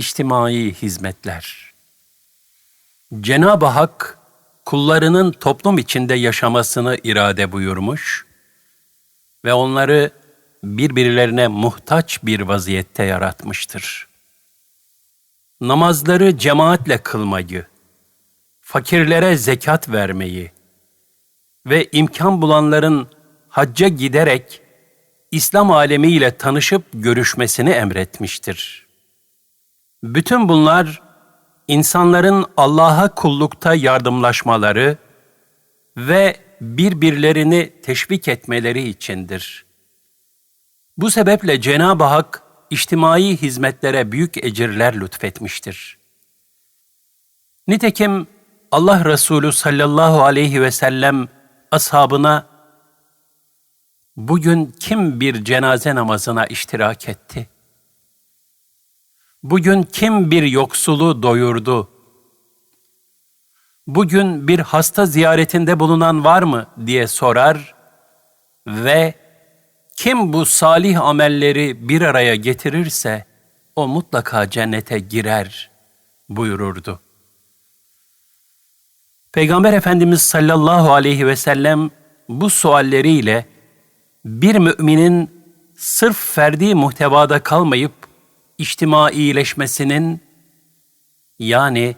içtimai hizmetler. Cenab-ı Hak kullarının toplum içinde yaşamasını irade buyurmuş ve onları birbirlerine muhtaç bir vaziyette yaratmıştır. Namazları cemaatle kılmayı, fakirlere zekat vermeyi ve imkan bulanların hacca giderek İslam alemiyle tanışıp görüşmesini emretmiştir. Bütün bunlar insanların Allah'a kullukta yardımlaşmaları ve birbirlerini teşvik etmeleri içindir. Bu sebeple Cenab-ı Hak içtimai hizmetlere büyük ecirler lütfetmiştir. Nitekim Allah Resulü sallallahu aleyhi ve sellem ashabına bugün kim bir cenaze namazına iştirak etti? Bugün kim bir yoksulu doyurdu? Bugün bir hasta ziyaretinde bulunan var mı diye sorar ve kim bu salih amelleri bir araya getirirse o mutlaka cennete girer buyururdu. Peygamber Efendimiz sallallahu aleyhi ve sellem bu sualleriyle bir müminin sırf ferdi muhtevada kalmayıp içtimaileşmesinin yani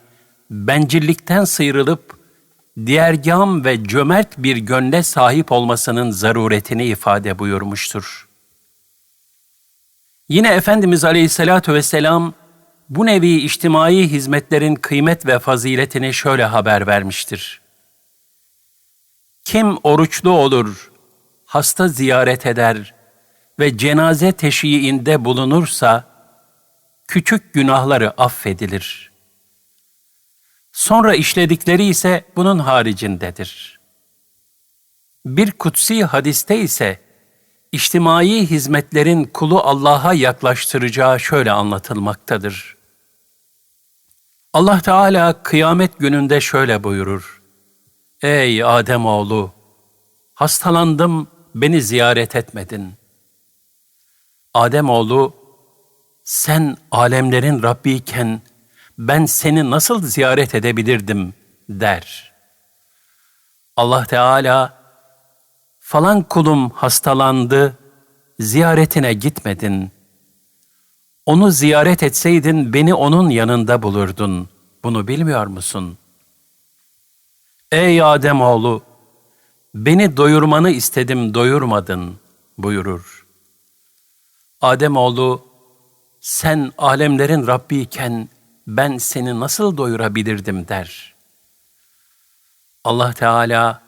bencillikten sıyrılıp diğergam ve cömert bir gönle sahip olmasının zaruretini ifade buyurmuştur. Yine Efendimiz Aleyhisselatü Vesselam bu nevi içtimai hizmetlerin kıymet ve faziletini şöyle haber vermiştir. Kim oruçlu olur, hasta ziyaret eder ve cenaze teşyiğinde bulunursa, küçük günahları affedilir. Sonra işledikleri ise bunun haricindedir. Bir kutsi hadiste ise, içtimai hizmetlerin kulu Allah'a yaklaştıracağı şöyle anlatılmaktadır. Allah Teala kıyamet gününde şöyle buyurur. Ey Adem oğlu, hastalandım, beni ziyaret etmedin. Adem oğlu, sen alemlerin Rabbiyken ben seni nasıl ziyaret edebilirdim der. Allah Teala, falan kulum hastalandı, ziyaretine gitmedin. Onu ziyaret etseydin beni onun yanında bulurdun. Bunu bilmiyor musun? Ey Adem oğlu, beni doyurmanı istedim doyurmadın buyurur. Adem oğlu, sen alemlerin Rabbiyken ben seni nasıl doyurabilirdim der. Allah Teala,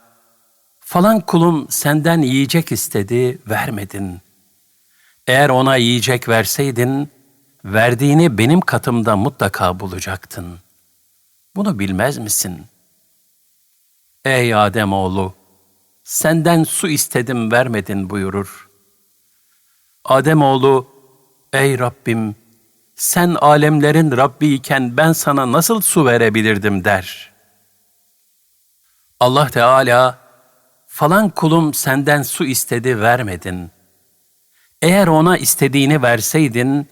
falan kulum senden yiyecek istedi, vermedin. Eğer ona yiyecek verseydin, verdiğini benim katımda mutlaka bulacaktın. Bunu bilmez misin? Ey Adem oğlu, senden su istedim vermedin buyurur. Adem oğlu, ey Rabbim, sen alemlerin Rabbi iken ben sana nasıl su verebilirdim der. Allah Teala, falan kulum senden su istedi vermedin. Eğer ona istediğini verseydin,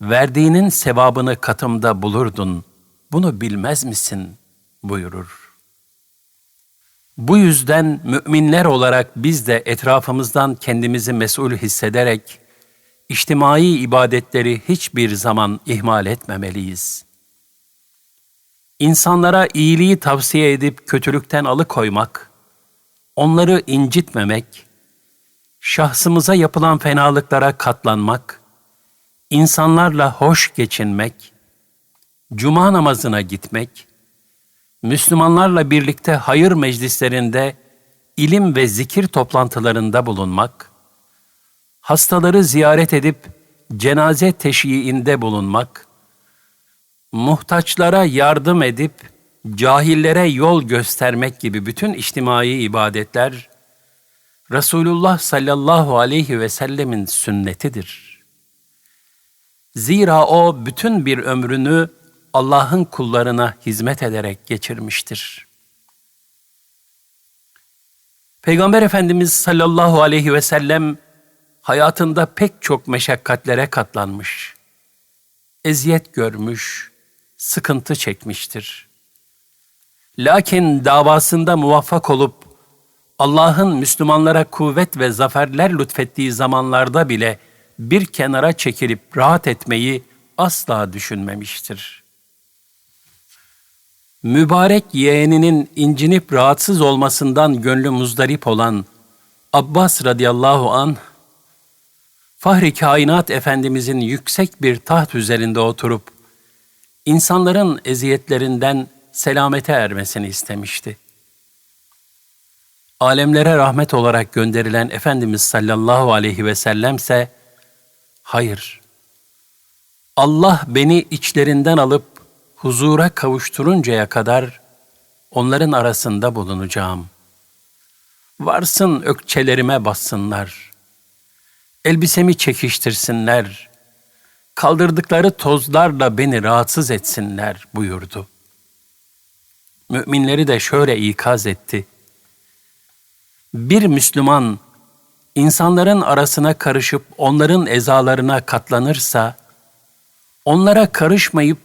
verdiğinin sevabını katımda bulurdun. Bunu bilmez misin? buyurur. Bu yüzden müminler olarak biz de etrafımızdan kendimizi mesul hissederek, içtimai ibadetleri hiçbir zaman ihmal etmemeliyiz. İnsanlara iyiliği tavsiye edip kötülükten alıkoymak, onları incitmemek, şahsımıza yapılan fenalıklara katlanmak, insanlarla hoş geçinmek, cuma namazına gitmek, Müslümanlarla birlikte hayır meclislerinde, ilim ve zikir toplantılarında bulunmak, hastaları ziyaret edip cenaze teşyiğinde bulunmak, muhtaçlara yardım edip cahillere yol göstermek gibi bütün içtimai ibadetler Resulullah sallallahu aleyhi ve sellemin sünnetidir. Zira o bütün bir ömrünü Allah'ın kullarına hizmet ederek geçirmiştir. Peygamber Efendimiz sallallahu aleyhi ve sellem hayatında pek çok meşakkatlere katlanmış. eziyet görmüş, sıkıntı çekmiştir. Lakin davasında muvaffak olup Allah'ın Müslümanlara kuvvet ve zaferler lütfettiği zamanlarda bile bir kenara çekilip rahat etmeyi asla düşünmemiştir. Mübarek yeğeninin incinip rahatsız olmasından gönlü muzdarip olan Abbas radıyallahu an Fahri Kainat Efendimizin yüksek bir taht üzerinde oturup insanların eziyetlerinden selamete ermesini istemişti. Alemlere rahmet olarak gönderilen Efendimiz sallallahu aleyhi ve sellemse hayır. Allah beni içlerinden alıp huzura kavuşturuncaya kadar onların arasında bulunacağım. Varsın ökçelerime bassınlar. Elbisemi çekiştirsinler. Kaldırdıkları tozlarla beni rahatsız etsinler buyurdu. Müminleri de şöyle ikaz etti. Bir Müslüman insanların arasına karışıp onların ezalarına katlanırsa, onlara karışmayıp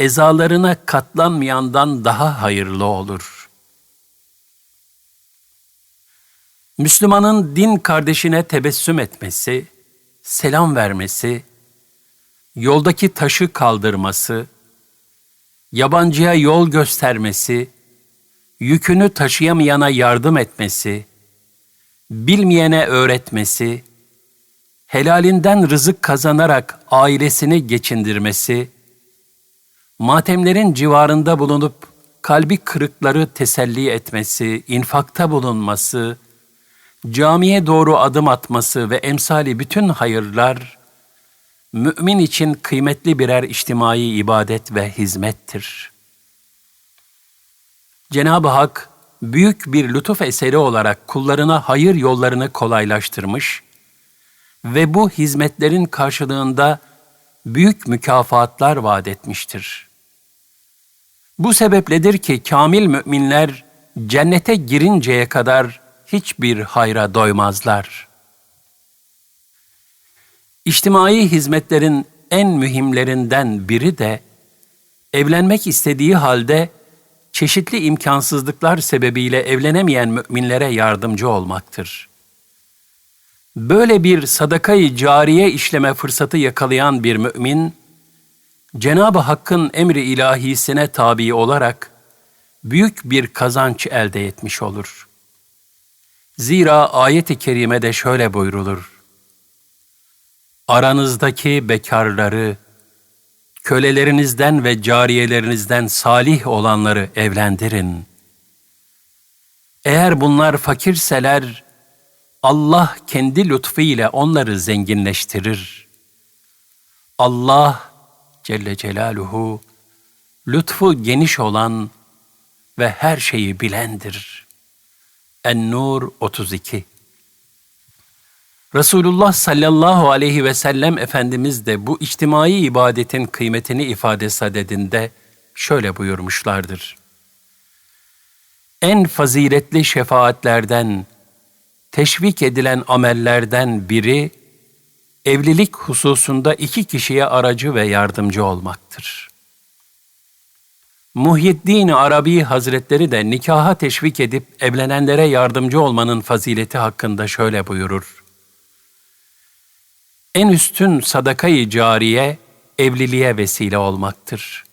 ezalarına katlanmayandan daha hayırlı olur. Müslümanın din kardeşine tebessüm etmesi, selam vermesi, yoldaki taşı kaldırması, yabancıya yol göstermesi, yükünü taşıyamayana yardım etmesi, bilmeyene öğretmesi, helalinden rızık kazanarak ailesini geçindirmesi, matemlerin civarında bulunup kalbi kırıkları teselli etmesi, infakta bulunması, camiye doğru adım atması ve emsali bütün hayırlar, mümin için kıymetli birer içtimai ibadet ve hizmettir. Cenab-ı Hak, büyük bir lütuf eseri olarak kullarına hayır yollarını kolaylaştırmış ve bu hizmetlerin karşılığında büyük mükafatlar vaat etmiştir. Bu sebepledir ki kamil müminler cennete girinceye kadar hiçbir hayra doymazlar. İçtimai hizmetlerin en mühimlerinden biri de evlenmek istediği halde çeşitli imkansızlıklar sebebiyle evlenemeyen müminlere yardımcı olmaktır. Böyle bir sadakayı cariye işleme fırsatı yakalayan bir mümin, Cenab-ı Hakk'ın emri ilahisine tabi olarak büyük bir kazanç elde etmiş olur. Zira ayet-i kerimede şöyle buyrulur. Aranızdaki bekarları, kölelerinizden ve cariyelerinizden salih olanları evlendirin. Eğer bunlar fakirseler, Allah kendi lütfu ile onları zenginleştirir. Allah Celle Celaluhu lütfu geniş olan ve her şeyi bilendir. En-Nur 32 Resulullah sallallahu aleyhi ve sellem Efendimiz de bu içtimai ibadetin kıymetini ifade sadedinde şöyle buyurmuşlardır. En faziletli şefaatlerden, teşvik edilen amellerden biri, evlilik hususunda iki kişiye aracı ve yardımcı olmaktır. Muhyiddin Arabi Hazretleri de nikaha teşvik edip evlenenlere yardımcı olmanın fazileti hakkında şöyle buyurur. En üstün sadakayı cariye evliliğe vesile olmaktır.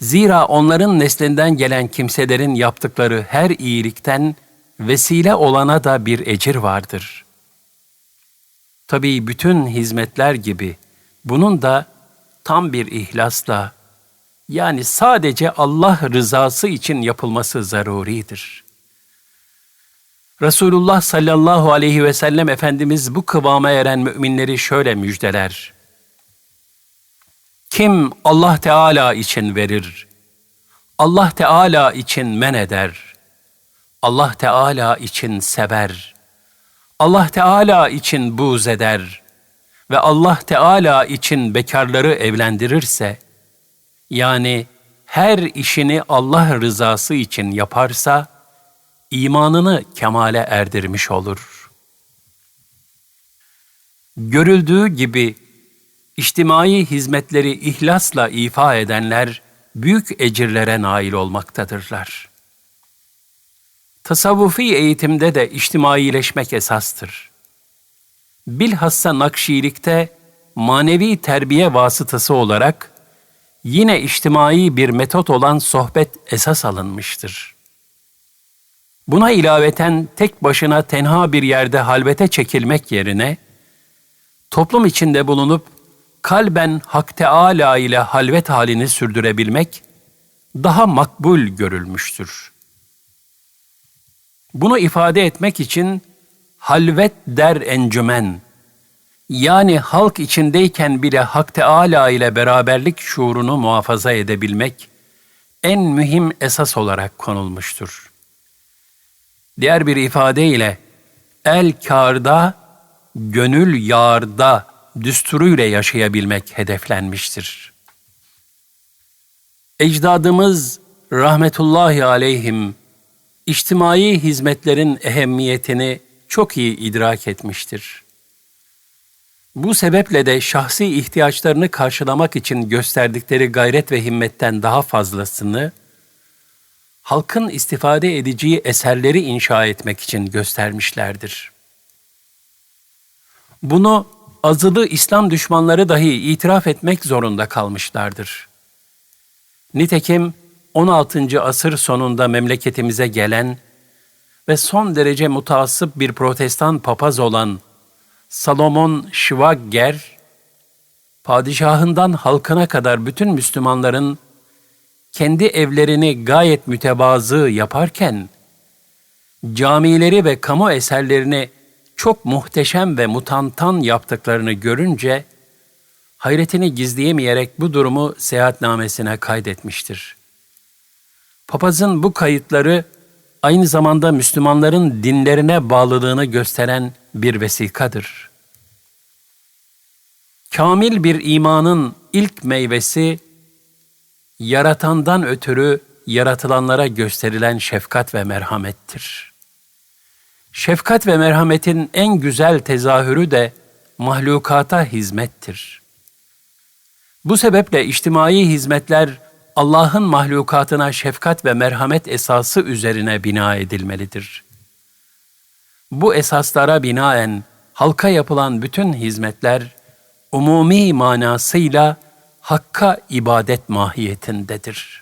Zira onların neslinden gelen kimselerin yaptıkları her iyilikten vesile olana da bir ecir vardır. Tabii bütün hizmetler gibi bunun da tam bir ihlasla yani sadece Allah rızası için yapılması zaruridir. Resulullah sallallahu aleyhi ve sellem Efendimiz bu kıvama eren müminleri şöyle müjdeler. Kim Allah Teala için verir, Allah Teala için men eder, Allah Teala için sever, Allah Teala için buğz eder ve Allah Teala için bekarları evlendirirse, yani her işini Allah rızası için yaparsa, imanını kemale erdirmiş olur. Görüldüğü gibi içtimai hizmetleri ihlasla ifa edenler büyük ecirlere nail olmaktadırlar. Tasavvufi eğitimde de içtimaileşmek esastır. Bilhassa Nakşilikte manevi terbiye vasıtası olarak yine içtimai bir metot olan sohbet esas alınmıştır. Buna ilaveten tek başına tenha bir yerde halvete çekilmek yerine, toplum içinde bulunup kalben Hak Teâlâ ile halvet halini sürdürebilmek daha makbul görülmüştür. Bunu ifade etmek için halvet der encümen, yani halk içindeyken bile Hak Teâlâ ile beraberlik şuurunu muhafaza edebilmek en mühim esas olarak konulmuştur. Diğer bir ifadeyle el kârda, gönül yağarda düsturuyla yaşayabilmek hedeflenmiştir. Ecdadımız rahmetullahi aleyhim içtimai hizmetlerin ehemmiyetini çok iyi idrak etmiştir. Bu sebeple de şahsi ihtiyaçlarını karşılamak için gösterdikleri gayret ve himmetten daha fazlasını halkın istifade edeceği eserleri inşa etmek için göstermişlerdir. Bunu azılı İslam düşmanları dahi itiraf etmek zorunda kalmışlardır. Nitekim 16. asır sonunda memleketimize gelen ve son derece mutasip bir protestan papaz olan Salomon Schwagger, padişahından halkına kadar bütün Müslümanların kendi evlerini gayet mütevazı yaparken, camileri ve kamu eserlerini çok muhteşem ve mutantan yaptıklarını görünce, hayretini gizleyemeyerek bu durumu seyahatnamesine kaydetmiştir. Papazın bu kayıtları aynı zamanda Müslümanların dinlerine bağlılığını gösteren bir vesikadır. Kamil bir imanın ilk meyvesi, yaratandan ötürü yaratılanlara gösterilen şefkat ve merhamettir. Şefkat ve merhametin en güzel tezahürü de mahlukata hizmettir. Bu sebeple içtimai hizmetler Allah'ın mahlukatına şefkat ve merhamet esası üzerine bina edilmelidir. Bu esaslara binaen halka yapılan bütün hizmetler umumi manasıyla hakka ibadet mahiyetindedir.